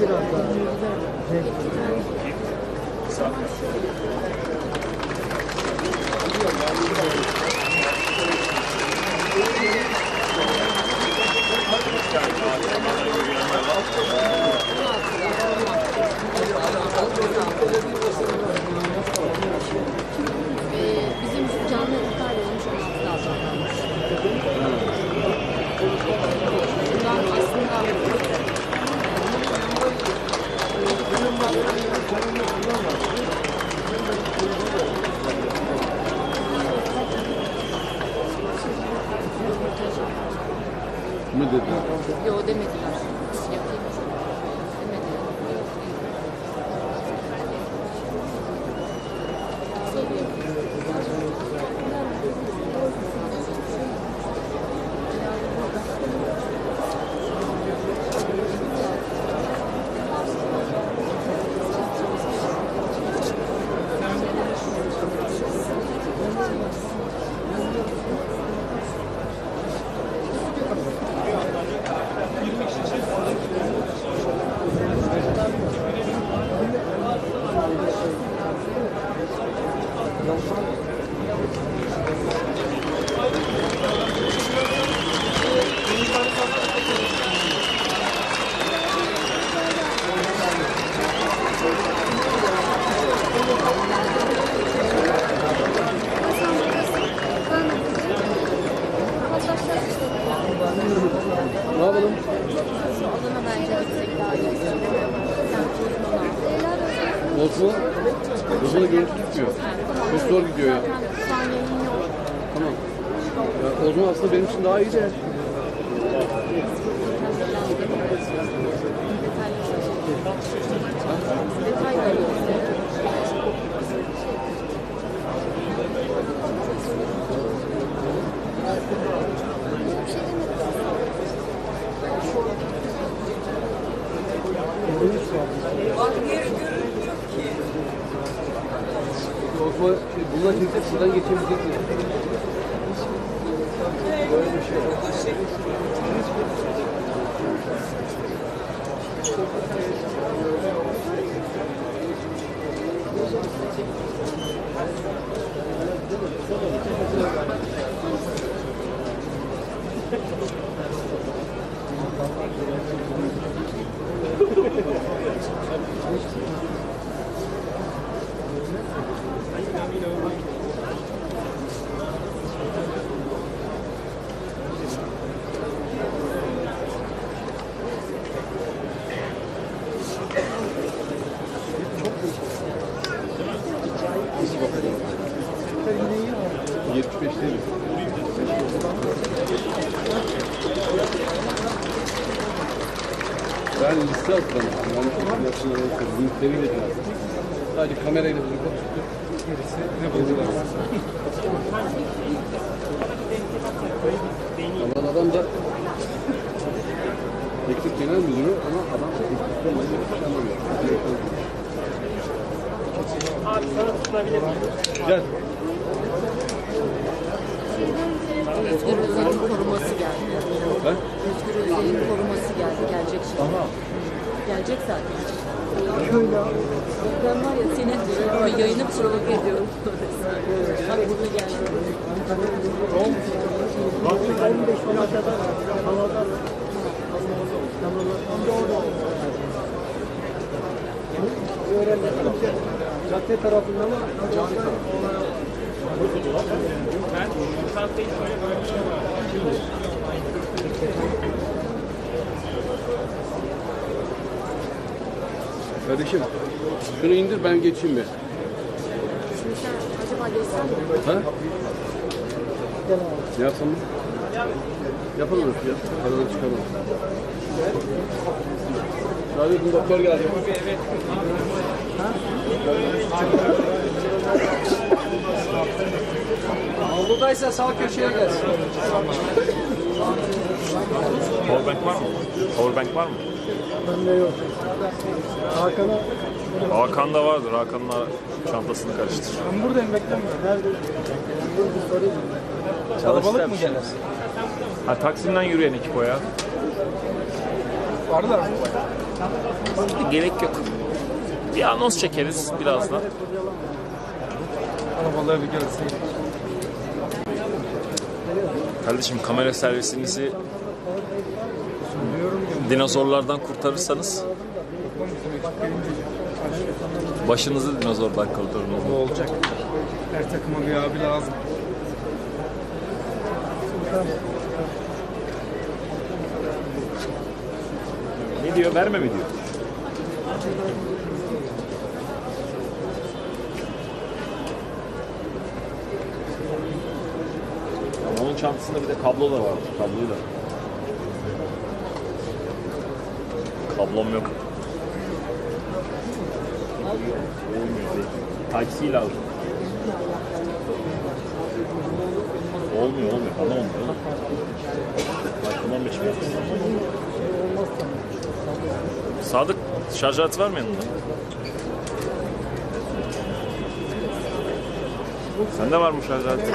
Biraz daha. O zaman aslında benim için daha iyi de. Bundan çekecek, şuradan geçebilecek mi? Böyle bir Atlamıştım. Yani yaşına linkleri de lazım. Sadece kamerayla tutup tutup gerisi ne buldular. Ama adam da teknik genel müdürü ama adam teknikten müdürü hiç anlamıyor. Gel. Özgür Özel'in koruması geldi. Ben? Özgür Özel'in koruması geldi. Gelecek. Gelecek zaten. Şöyle Ben var ya senin ama yayını provoke ediyorum. Bak burada geldi. 15 plakada havada öğrendim. Cadde tarafından mı? Kardeşim şunu indir ben geçeyim bir. Şimdi sen acaba geçsen mi? Ha? Ne yapsam mı? Yapalım ya. Aradan çıkalım. Abi doktor geldi. Avludaysa sağ köşeye gelsin. Powerbank var mı? Powerbank var mı? Bende yok. Hakan'a Hakan'da vardır. Hakan'ın çantasını karıştır. ben buradayım beklemiyorum. Nerede? Dur bir sorayım. Kalabalık mı gelirsin? Ha Taksim'den yürüyen ekip o ya. Varlar mı? Gerek yok. Bir anons çekeriz birazdan. Arabaları bir görseydik. Kardeşim kamera servisinizi dinozorlardan kurtarırsanız başınızı dinozordan kurtarın. Bu olacak. Her takıma bir abi lazım. Ne diyor? Verme mi diyor? Ama onun çantasında bir de kablo da var. Kabloyu da. Kablom yok. Olmuyor. Type-C lazım. Olmuyor olmuyor. Bana olmuyor. iPhone 15 mi? Sadık şarj aleti var mı yanında? Sende var mı şarj aleti?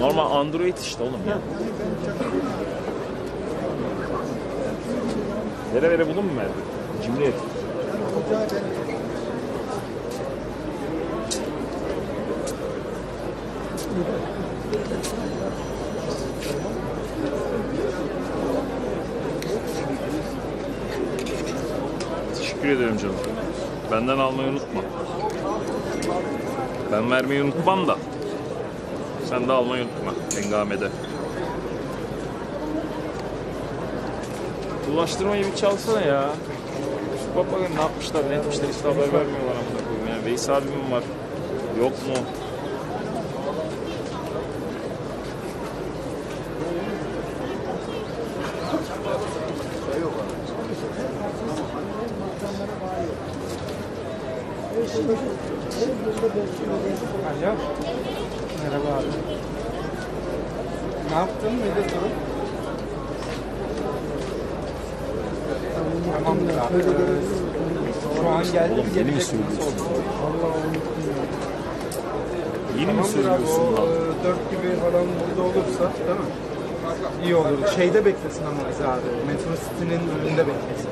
Normal Android işte oğlum ya. Vere vere bunu mu verdi? Cimriyet. Teşekkür ederim canım. Benden almayı unutma. Ben vermeyi unutmam da. Sen de almayı unutma. Hengamede. Ulaştırmayı bir çalsana ya. Şu bak ne yapmışlar, ne etmişler hiç haber vermiyorlar amına koyayım ya. Veys abim var. Yok mu? Alo. Şu an geldi. Oğlum yeni mi söylüyorsun? Yeni mi söylüyorsun e, dört gibi falan burada olursa değil mi? İyi olur. Şeyde beklesin ama bizi abi. Metro City'nin önünde beklesin.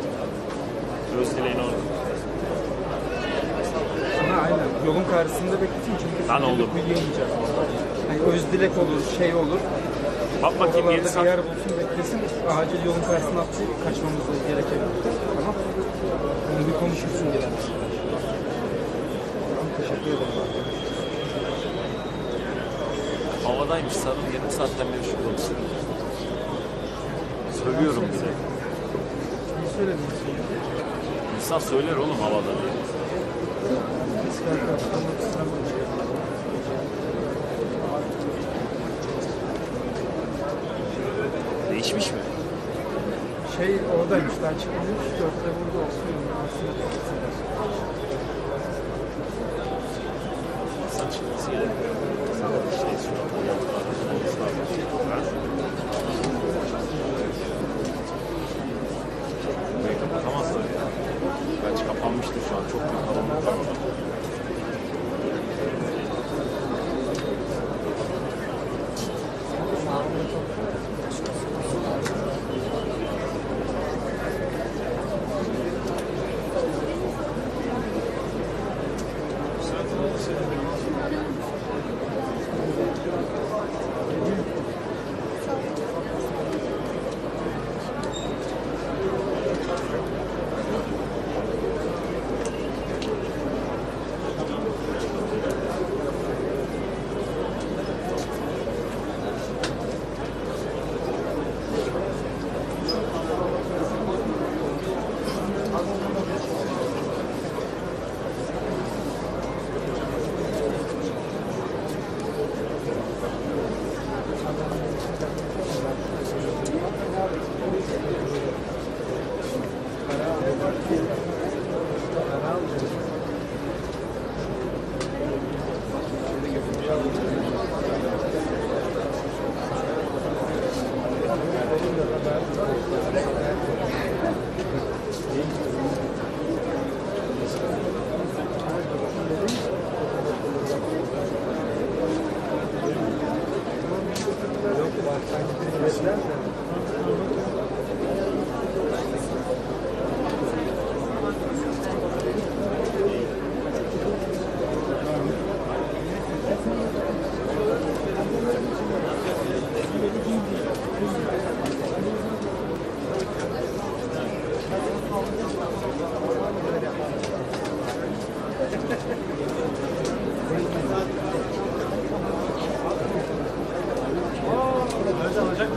Dileğini orada. Ha, aynen. Yolun karşısında beklesin çünkü Lan biz oğlum. uyuyamayacağız. Hani Özdilek olur, şey olur. Bak bakayım Oralarda bir saat. yer bulsun beklesin. Acil yolun karşısına atlayıp kaçmamız gerekebilir. Tamam. Onu bir konuşursun. Tamam, teşekkür ederim. abi. Havadaymış sarım yarım saatten beri şurada mısın? Söylüyorum bize. Ne söyledin? İnsan söyler oğlum havada diye. Değişmiş mi? Şey oradaymış, daha çıkmamış. Dörtte burada olsun. Aslında çıkması yani. Yes, Alacak mı?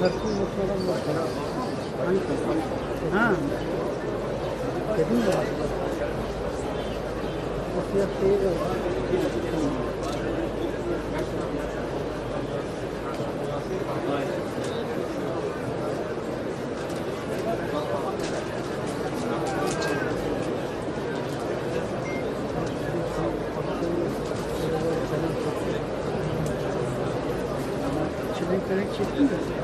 Kartın noktadan var. Hangi? Ha. Dedim de. O fiyat değil de var. Çelenk çektim de.